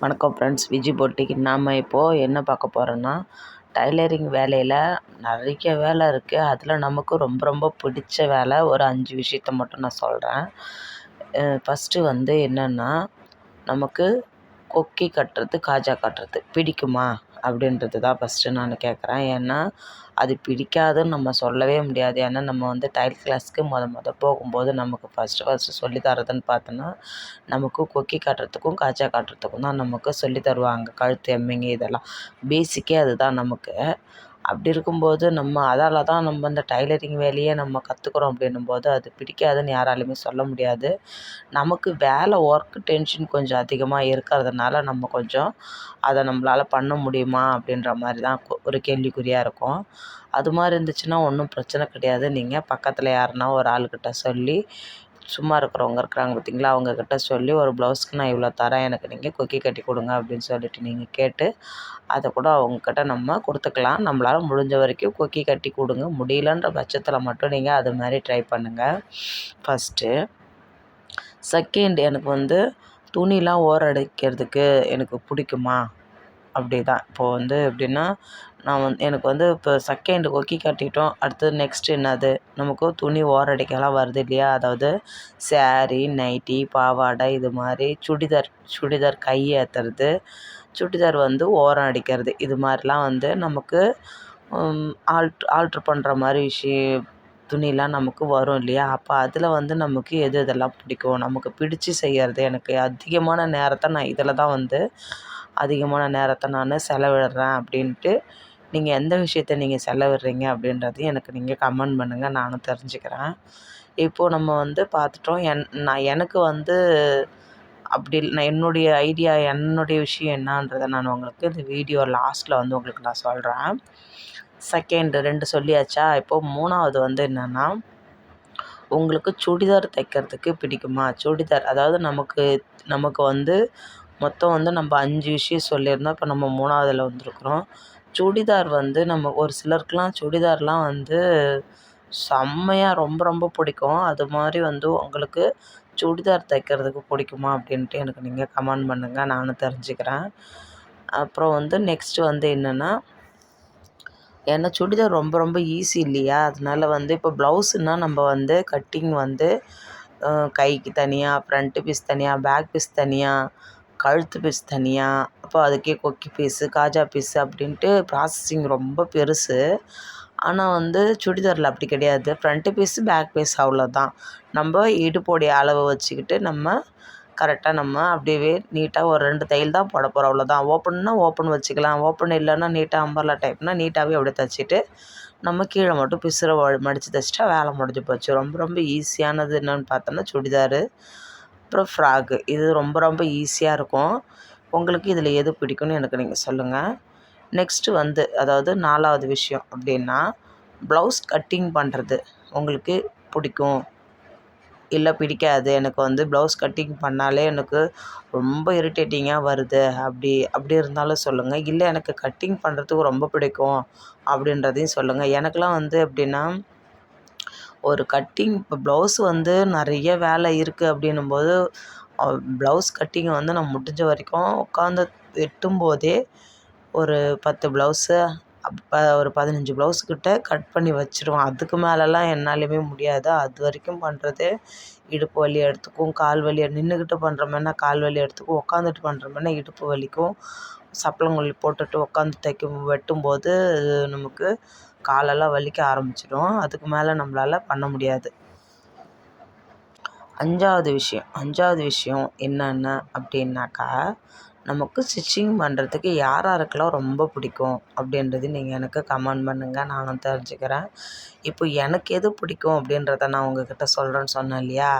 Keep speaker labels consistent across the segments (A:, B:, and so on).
A: வணக்கம் ஃப்ரெண்ட்ஸ் விஜி போட்டிக்கு நாம் இப்போது என்ன பார்க்க போகிறோன்னா டைலரிங் வேலையில் நிறைய வேலை இருக்குது அதில் நமக்கு ரொம்ப ரொம்ப பிடிச்ச வேலை ஒரு அஞ்சு விஷயத்த மட்டும் நான் சொல்கிறேன் ஃபஸ்ட்டு வந்து என்னென்னா நமக்கு கொக்கி கட்டுறது காஜா கட்டுறது பிடிக்குமா? அப்படின்றது தான் ஃபஸ்ட்டு நான் கேட்குறேன் ஏன்னா அது பிடிக்காதுன்னு நம்ம சொல்லவே முடியாது. ஏன்னா நம்ம வந்து டைல் கிளாஸ்க்கு மொத மொத போகும்போது நமக்கு ஃபஸ்ட்டு ஃபஸ்ட்டு சொல்லி தரதுன்னு பார்த்தோன்னா நமக்கு கொக்கி கட்டுறதுக்கும் காஜா கட்டுறதுக்கும் தான் நமக்கு சொல்லி தருவாங்க. கழுத்து எம்மிங் இதெல்லாம். பேசிக்கே அதுதான் நமக்கு. அப்படி இருக்கும்போது நம்ம அதால் தான் நம்ம இந்த டைலரிங் வேலையே நம்ம கற்றுக்குறோம் அப்படின்னும்போது அது பிடிக்காதுன்னு யாராலையுமே சொல்ல முடியாது. நமக்கு வேலை ஒர்க் டென்ஷன் கொஞ்சம் அதிகமாக இருக்கிறதுனால நம்ம கொஞ்சம் அதை நம்மளால் பண்ண முடியுமா அப்படின்ற மாதிரி தான் ஒரு கேள்விக்குறியாக இருக்கும். அது மாதிரி இருந்துச்சுன்னா ஒன்றும் பிரச்சனை கிடையாது. நீங்கள் பக்கத்தில் யாருன்னா ஒரு ஆளுக்கிட்ட சொல்லி சும்மா இருக்கிறவங்க இருக்கிறாங்க பார்த்தீங்களா? அவங்கக்கிட்ட சொல்லி ஒரு ப்ளவுஸ்க்கு நான் இவ்வளோ தரேன் எனக்கு நீங்கள் கொக்கி கட்டி கொடுங்க அப்படின்னு சொல்லிட்டு நீங்கள் கேட்டு அதை கூட அவங்கக்கிட்ட நம்ம கொடுத்துக்கலாம். நம்மளால் முடிஞ்ச வரைக்கும் கொக்கி கட்டி கொடுங்க. முடியலன்ற பட்சத்தில் மட்டும் நீங்கள் அது மாதிரி ட்ரை பண்ணுங்கள் ஃபஸ்ட்டு செகண்ட் எனக்கு வந்து துணிலாம் ஓரடிக்கிறதுக்கு எனக்கு பிடிக்குமா? அப்படி தான் இப்போது வந்து எப்படின்னா நான் வந்து எனக்கு வந்து இப்போ செகண்டு கொக்கி கட்டிட்டோம். அடுத்தது நெக்ஸ்ட்டு என்னது? நமக்கு துணி ஓரடிக்கலாம் வருது இல்லையா? அதாவது ஸேரீ நைட்டி பாவாடை இது மாதிரி சுடிதார் சுடிதார் கை ஏற்றுறது சுடிதார் வந்து ஓரம் அடிக்கிறது. இது மாதிரிலாம் வந்து நமக்கு ஆல்ட் ஆல்ட்ரு பண்ணுற மாதிரி விஷயம் துணிலாம் நமக்கு வரும் இல்லையா? அப்போ அதில் வந்து நமக்கு எது எதெல்லாம் பிடிக்கும்? நமக்கு பிடித்து செய்கிறது எனக்கு அதிகமான நேரத்தை நான் இதில் தான் வந்து அதிகமான நேரத்தை நான் செலவிடுறேன் அப்படின்ட்டு நீங்கள் எந்த விஷயத்த நீங்கள் செலவிடுறீங்க அப்படின்றதையும் எனக்கு நீங்கள் கமெண்ட் பண்ணுங்கள் நானும் தெரிஞ்சுக்கிறேன். இப்போது நம்ம வந்து பார்த்துட்டோம். என் நான் எனக்கு வந்து அப்படி நான் என்னுடைய ஐடியா என்னுடைய விஷயம் என்னான்றதை நான் உங்களுக்கு இந்த வீடியோ லாஸ்ட்டில் வந்து உங்களுக்கு நான் சொல்கிறேன் செகண்டு ரெண்டு சொல்லியாச்சா? இப்போது மூணாவது வந்து என்னென்னா உங்களுக்கு சுடிதார் தைக்கிறதுக்கு பிடிக்குமா? சுடிதார் அதாவது நமக்கு நமக்கு வந்து மொத்தம் வந்து நம்ம அஞ்சு விஷயம் சொல்லியிருந்தோம். இப்போ நம்ம மூணாவதில் வந்திருக்குறோம். சுடிதார் வந்து நம்ம ஒரு சிலருக்குலாம் சுடிதார்லாம் வந்து செம்மையாக ரொம்ப ரொம்ப பிடிக்கும். அது மாதிரி வந்து உங்களுக்கு சுடிதார் தைக்கிறதுக்கு பிடிக்குமா அப்படின்ட்டு எனக்கு நீங்கள் கமெண்ட் பண்ணுங்கள் நானும் தெரிஞ்சுக்கிறேன். அப்புறம் வந்து நெக்ஸ்ட்டு வந்து என்னென்னா ஏன்னா சுடிதார் ரொம்ப ரொம்ப ஈஸி இல்லையா? அதனால வந்து இப்போ ப்ளவுஸுனால் நம்ம வந்து கட்டிங் வந்து கைக்கு தனியாக ஃப்ரண்ட்டு பீஸ் தனியாக பேக் பீஸ் தனியாக கழுத்து பீஸ் தனியாக அப்போ அதுக்கே கொக்கி பீஸு காஜா பீஸு அப்படின்ட்டு ப்ராசஸிங் ரொம்ப பெருசு. ஆனால் வந்து சுடிதாரில் அப்படி கிடையாது. ஃப்ரண்ட்டு பீஸு பேக் பீஸ் அவ்வளோதான் நம்ம இடுப்போடைய அளவை வச்சுக்கிட்டு நம்ம கரெக்டாக நம்ம அப்படியே நீட்டாக ஒரு ரெண்டு தையல் தான் போட போகிறோம் அவ்வளோதான் ஓப்பன்னா ஓப்பன் வச்சுக்கலாம். ஓப்பன் இல்லைன்னா நீட்டாக அம்பர்லா டைப்னா நீட்டாகவே அப்படியே தைச்சிட்டு நம்ம கீழே மட்டும் பிசுரை மடித்து தைச்சிட்டா வேலை முடிஞ்சு போச்சு. ரொம்ப ரொம்ப ஈஸியானது என்னென்னு பார்த்தோன்னா சுடிதாரு அப்புறம் ஃப்ராக்கு இது ரொம்ப ரொம்ப ஈஸியாக இருக்கும். உங்களுக்கு இதில் எது பிடிக்கும்னு எனக்கு நீங்கள் சொல்லுங்கள். நெக்ஸ்ட்டு வந்து அதாவது நாலாவது விஷயம் அப்படின்னா ப்ளவுஸ் கட்டிங் பண்ணுறது உங்களுக்கு பிடிக்கும். இல்லை பிடிக்காது. எனக்கு வந்து ப்ளவுஸ் கட்டிங் பண்ணாலே எனக்கு ரொம்ப இரிட்டேட்டிங்காக வருது. அப்படி அப்படி இருந்தாலும் சொல்லுங்கள். இல்லை எனக்கு கட்டிங் பண்ணுறதுக்கு ரொம்ப பிடிக்கும் அப்படின்றதையும் சொல்லுங்கள். எனக்கெலாம் வந்து எப்படின்னா ஒரு கட்டிங் இப்போ ப்ளவுஸ் வந்து நிறைய வேலை இருக்குது அப்படின்னும்போது ப்ளவுஸ் கட்டிங்கை வந்து நான் முடிஞ்ச வரைக்கும் உட்காந்து வெட்டும்போதே ஒரு பத்து ப்ளவுஸு அப்போ ஒரு பதினஞ்சு ப்ளவுஸ் கிட்ட கட் பண்ணி வச்சுருவேன். அதுக்கு மேலெலாம் என்னாலையுமே முடியாது. அது வரைக்கும் பண்ணுறது இடுப்பு வலி எடுத்துக்கும் கால் வலி நின்றுக்கிட்டு பண்ணுற கால் வலி எடுத்துக்கும் உட்காந்துட்டு பண்ணுற இடுப்பு வலிக்கும். சப்பளங்கொல்லி போட்டுட்டு உட்காந்து தைக்கும் வெட்டும்போது நமக்கு காலெல்லாம் வலிக்க ஆரம்பிச்சிடும். அதுக்கு மேலே நம்மளால் பண்ண முடியாது. அஞ்சாவது விஷயம். அஞ்சாவது விஷயம் என்னென்ன அப்படின்னாக்கா நமக்கு ஸ்டிச்சிங் பண்ணுறதுக்கு யார் யாருக்கெல்லாம் ரொம்ப பிடிக்கும் அப்படின்றது நீங்கள் எனக்கு கமெண்ட் பண்ணுங்கள் நானும் தெரிஞ்சுக்கிறேன். இப்போ எனக்கு எது பிடிக்கும் அப்படின்றத நான் உங்கக்கிட்ட சொல்கிறேன்னு சொன்னேன் இல்லையா?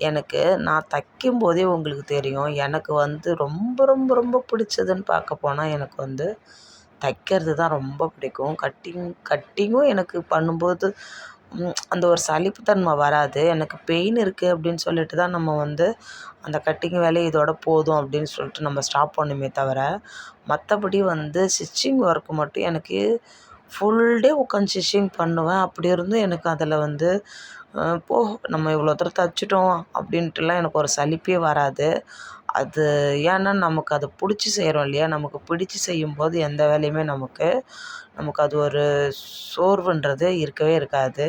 A: எனக்கு நான் தைக்கும்போதே உங்களுக்கு தெரியும். எனக்கு வந்து ரொம்ப ரொம்ப ரொம்ப பிடிச்சதுன்னு பார்க்க போனால் எனக்கு வந்து தைக்கிறது தான் ரொம்ப பிடிக்கும். கட்டிங் கட்டிங்கும் எனக்கு பண்ணும்போது அந்த ஒரு சலிப்புத்தன்மை வராது. எனக்கு பெயின் இருக்குது அப்படின்னு சொல்லிட்டு தான் நம்ம வந்து அந்த கட்டிங் வேலையை இதோட போதும் அப்படின்னு சொல்லிட்டு நம்ம ஸ்டாப் பண்ணுமே தவிர மற்றபடி வந்து ஸ்டிச்சிங் ஒர்க்கு மட்டும் எனக்கு ஃபுல் டே உட்காந்து ஸ்டிச்சிங் பண்ணுவேன். அப்படி இருந்தும் எனக்கு அதில் வந்து போ நம்ம இவ்வளோ தூரம் தைச்சிட்டோம் அப்படின்ட்டுலாம் எனக்கு ஒரு சலிப்பே வராது. அது ஏன்னா நமக்கு அதை பிடிச்சி செய்கிறோம் இல்லையா? நமக்கு பிடிச்சி செய்யும்போது எந்த வேலையுமே நமக்கு நமக்கு அது ஒரு சோர்வுன்றது இருக்கவே இருக்காது.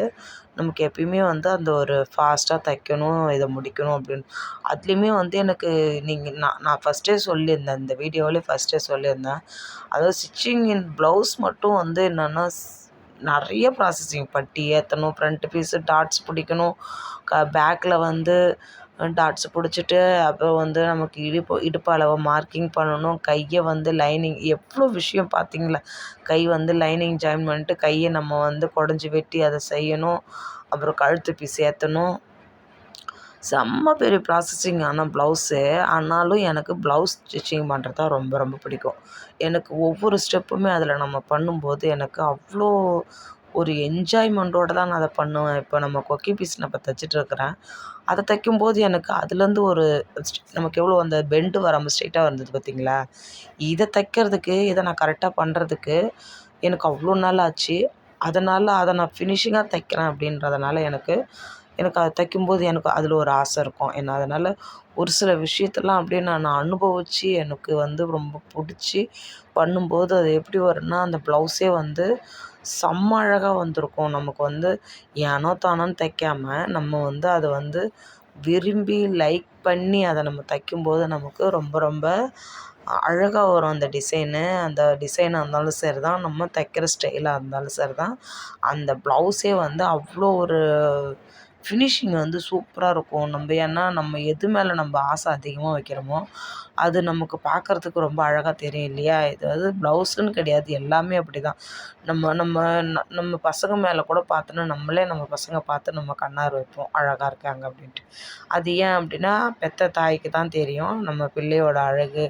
A: நமக்கு எப்பயுமே வந்து அந்த ஒரு ஃபாஸ்ட்டாக தைக்கணும் இதை முடிக்கணும் அப்படின்னு. அதுலேயுமே வந்து எனக்கு நீங்கள் நான் நான் ஃபஸ்ட்டே சொல்லியிருந்தேன் இந்த வீடியோவிலே ஃபஸ்ட்டே சொல்லியிருந்தேன். அதாவது ஸ்டிச்சிங் இன் ப்ளவுஸ் மட்டும் வந்து என்னென்னா நிறைய ப்ராசஸிங் பட்டி ஏற்றணும் ஃப்ரண்ட்டு பீஸு டாட்ஸ் பிடிக்கணும் க பேக்கில் வந்து டாட்ஸ் பிடிச்சிட்டு அப்புறம் வந்து நமக்கு இடுப்பு இடுப்பு அளவை மார்க்கிங் பண்ணணும். கையை வந்து லைனிங் எவ்வளோ விஷயம் பார்த்தீங்களா? கை வந்து லைனிங் ஜாயின் பண்ணிட்டு கையை நம்ம வந்து குடஞ்சி வெட்டி அதை செய்யணும். அப்புறம் கழுத்து பீஸ் ஏற்றணும் செம்ம பெரிய ப்ராசஸிங் ஆனால் ப்ளவுஸு ஆனாலும் எனக்கு ப்ளவுஸ் ஸ்டிச்சிங் பண்ணுறது தான் ரொம்ப ரொம்ப பிடிக்கும். எனக்கு ஒவ்வொரு ஸ்டெப்புமே அதில் நம்ம பண்ணும்போது எனக்கு அவ்வளோ ஒரு என்ஜாய்மெண்ட்டோடு தான் நான் அதை பண்ணுவேன். இப்போ நம்ம கொக்கி பீஸ் நான் இப்போ தைச்சிட்ருக்கிறேன். அதை தைக்கும்போது எனக்கு அதுலேருந்து ஒரு நமக்கு எவ்வளோ அந்த பெண்டு வராமல் ஸ்ட்ரெயிட்டாக வந்தது பார்த்தீங்களா? இதை தைக்கிறதுக்கு இதை நான் கரெக்டாக பண்ணுறதுக்கு எனக்கு அவ்வளோ நாள் ஆச்சு. அதனால் அதை நான் ஃபினிஷிங்காக தைக்கிறேன் அப்படின்றதுனால எனக்கு எனக்கு அதை தைக்கும்போது எனக்கு அதில் ஒரு ஆசை இருக்கும். என்ன அதனால் ஒரு சில விஷயத்தெல்லாம் அப்படியே நான் அனுபவித்து எனக்கு வந்து ரொம்ப பிடிச்சி பண்ணும்போது அது எப்படி வரும்னா அந்த ப்ளவுஸே வந்து செம்ம அழகாக வந்திருக்கும். நமக்கு வந்து ஏனோ தானோன்னு தைக்காமல் நம்ம வந்து அதை வந்து விரும்பி லைக் பண்ணி அதை நம்ம தைக்கும்போது நமக்கு ரொம்ப ரொம்ப அழகாக வரும் அந்த டிசைனு. அந்த டிசைனாக இருந்தாலும் சரி தான் நம்ம தைக்கிற ஸ்டைலாக இருந்தாலும் சரி தான் அந்த ப்ளவுஸே வந்து அவ்வளோ ஒரு ஃபினிஷிங் வந்து சூப்பராக இருக்கும். நம்ம ஏன்னா நம்ம எது மேலே நம்ம ஆசை அதிகமாக வைக்கிறோமோ அது நமக்கு பார்க்கறதுக்கு ரொம்ப அழகாக தெரியும் இல்லையா? இது வந்து ப்ளவுஸுன்னு கிடையாது. எல்லாமே அப்படி தான் நம்ம நம்ம நம்ம பசங்க மேலே கூட பார்த்தோன்னா நம்மளே நம்ம பசங்க பார்த்து நம்ம கண்ணார் வைப்போம். அழகாக இருக்காங்க அப்படின்ட்டு. அது ஏன் அப்படின்னா பெற்ற தாய்க்கு தான் தெரியும். நம்ம பிள்ளையோட அழகு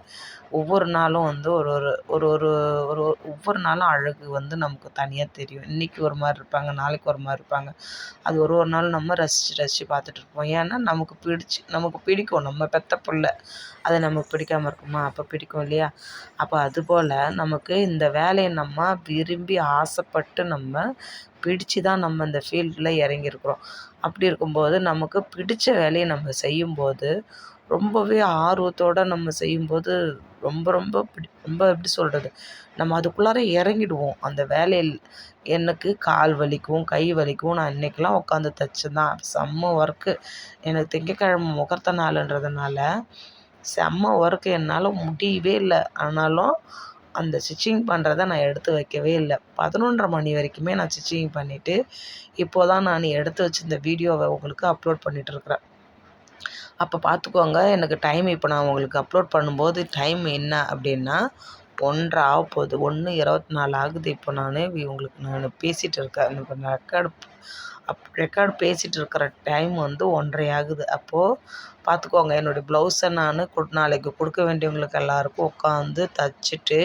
A: ஒவ்வொரு நாளும் வந்து ஒரு ஒரு ஒரு ஒரு ஒரு ஒவ்வொரு நாளும் அழகு வந்து நமக்கு தனியாக தெரியும். இன்றைக்கி ஒரு மாதிரி இருப்பாங்க நாளைக்கு ஒரு மாதிரி இருப்பாங்க. அது ஒரு ஒரு நாள் நம்ம ரசித்து ரசித்து பார்த்துட்ருப்போம் ஏன்னா நமக்கு பிடிச்சி நமக்கு பிடிக்கும். நம்ம பெற்ற பிள்ள அது நமக்கு பிடிக்காமல் இருக்குமா? அப்போ பிடிக்கும் இல்லையா? அப்போ அதுபோல் நமக்கு இந்த வேலையை நம்ம விரும்பி ஆசைப்பட்டு நம்ம பிடிச்சு தான் நம்ம இந்த ஃபீல்டில் இறங்கியிருக்குறோம். அப்படி இருக்கும்போது நமக்கு பிடித்த வேலையை நம்ம செய்யும்போது ரொம்பவே ஆர்வத்தோடு நம்ம செய்யும்போது ரொம்ப ரொம்ப பிடி ரொம்ப எப்படி சொல்கிறது நம்ம அதுக்குள்ளார இறங்கிடுவோம். அந்த வேலையில் எனக்கு கால் வலிக்கும் கை வலிக்கும். நான் இன்றைக்கெலாம் உட்காந்து தச்சுதான் செம்ம ஒர்க்கு எனக்கு திங்கக்கிழமை முகூர்த்த நாளுன்றதுனால செம்ம ஒர்க்கு என்னால் முடியவே இல்லை. ஆனாலும் அந்த ஸ்டிச்சிங் பண்ணுறத நான் எடுத்து வைக்கவே இல்லை. பதினொன்றரை மணி வரைக்குமே நான் ஸ்டிச்சிங் பண்ணிவிட்டு இப்போ தான் நான் எடுத்து வச்சு இந்த வீடியோவை உங்களுக்கு அப்லோட் பண்ணிகிட்ருக்குறேன் அப்போ பார்த்துக்கோங்க எனக்கு டைம் இப்போ நான் உங்களுக்கு அப்லோட் பண்ணும்போது டைம் என்ன அப்படின்னா ஒன்றரை ஆக போகுது. ஒன்று இருபத்தி நாலு ஆகுது. இப்போ நான் உங்களுக்கு நான் பேசிகிட்டு இருக்கேன். இப்போ ரெக்கார்டு அப் ரெக்கார்டு பேசிகிட்டு இருக்கிற டைம் வந்து ஒன்றரை ஆகுது. அப்போது பார்த்துக்கோங்க என்னுடைய ப்ளவுஸை நான் நாளைக்கு கொடுக்க வேண்டியவங்களுக்கு எல்லாருக்கும் உட்காந்து தைச்சிட்டு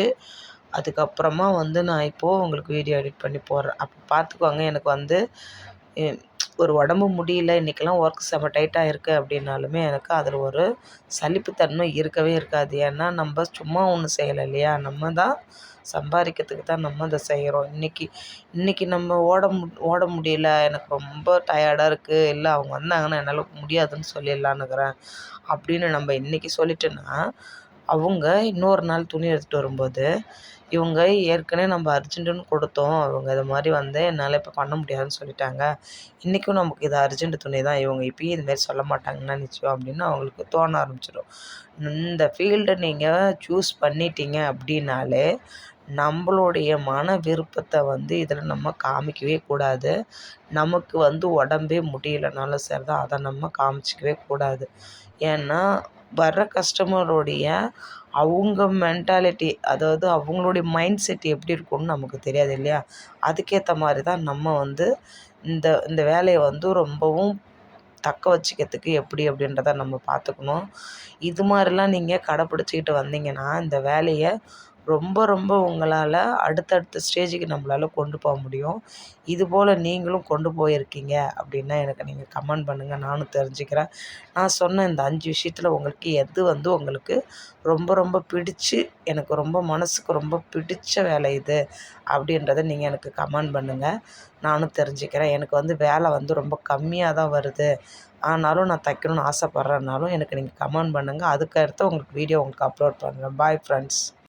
A: அதுக்கப்புறமா வந்து நான் இப்போது உங்களுக்கு வீடியோ எடிட் பண்ணி போடுறேன். அப்போ பார்த்துக்கோங்க எனக்கு வந்து ஒரு உடம்பு முடியல இன்றைக்கெல்லாம் ஒர்க் செம்ம டைட்டாக இருக்குது அப்படின்னாலுமே எனக்கு அதில் ஒரு சலிப்புத்தன்மை இருக்கவே இருக்காது. ஏன்னா நம்ம சும்மா ஒன்றும் செய்யலை இல்லையா? நம்ம தான் சம்பாதிக்கிறதுக்கு தான் நம்ம அதை செய்கிறோம் இன்றைக்கி இன்றைக்கி நம்ம ஓட மு ஓட முடியல எனக்கு ரொம்ப டயர்டாக இருக்குது இல்லை அவங்க வந்தாங்கன்னா என்னால் முடியாதுன்னு சொல்லிடலான்னுக்கிறேன் அப்படின்னு நம்ம இன்றைக்கி சொல்லிட்டோன்னா அவங்க இன்னொரு நாள் துணி எடுத்துகிட்டு வரும்போது இவங்க ஏற்கனவே நம்ம அர்ஜென்ட்டுன்னு கொடுத்தோம் அவங்க இது மாதிரி வந்து என்னால் இப்போ பண்ண முடியாதுன்னு சொல்லிட்டாங்க. இன்றைக்கும் நமக்கு இது அர்ஜென்ட் துணி தான் இவங்க இப்பயும் இதுமாரி சொல்ல மாட்டாங்கன்னா நிச்சயம் அப்படின்னு அவங்களுக்கு தோண ஆரம்பிச்சிடும் இந்த ஃபீல்டை நீங்கள் சூஸ் பண்ணிட்டீங்க அப்படின்னாலே நம்மளுடைய மன விருப்பத்தை வந்து இதில் நம்ம காமிக்கவே கூடாது. நமக்கு வந்து உடம்பே முடியலனாலும் சரி தான் அதை நம்ம காமிச்சிக்கவே கூடாது. ஏன்னா வர்ற கஸ்டமருடைய அவங்க மென்டாலிட்டி அதாவது அவங்களுடைய மைண்ட் செட் எப்படி இருக்கும்னு நமக்கு தெரியாது இல்லையா? அதுக்கேற்ற மாதிரி தான் நம்ம வந்து இந்த இந்த வேலையை வந்து ரொம்பவும் தக்க வச்சுக்கிறதுக்கு எப்படி அப்படின்றத நம்ம பார்த்துக்கணும். இது மாதிரிலாம் நீங்கள் கடைப்பிடிச்சிக்கிட்டு வந்தீங்கன்னா இந்த வேலையை ரொம்ப ரொம்ப உங்களால் அடுத்தடுத்த ஸ்டேஜுக்கு நம்மளால் கொண்டு போக முடியும். இதுபோல் நீங்களும் கொண்டு போயிருக்கீங்க அப்படின்னா எனக்கு நீங்கள் கமெண்ட் பண்ணுங்கள் நானும் தெரிஞ்சுக்கிறேன். நான் சொன்ன இந்த அஞ்சு விஷயத்தில் உங்களுக்கு எது வந்து உங்களுக்கு ரொம்ப ரொம்ப பிடிச்சு எனக்கு ரொம்ப மனதுக்கு ரொம்ப பிடிச்ச வேலை இது அப்படின்றத நீங்கள் எனக்கு கமெண்ட் பண்ணுங்கள் நானும் தெரிஞ்சுக்கிறேன். எனக்கு வந்து வேலை வந்து ரொம்ப கம்மியாக தான் வருது. ஆனாலும் நான் தைக்கணும்னு ஆசைப்பட்றேன்னாலும் எனக்கு நீங்கள் கமெண்ட் பண்ணுங்கள் அதுக்கடுத்து உங்களுக்கு வீடியோ உங்களுக்கு அப்லோட் பண்ணுறேன். Bye friends.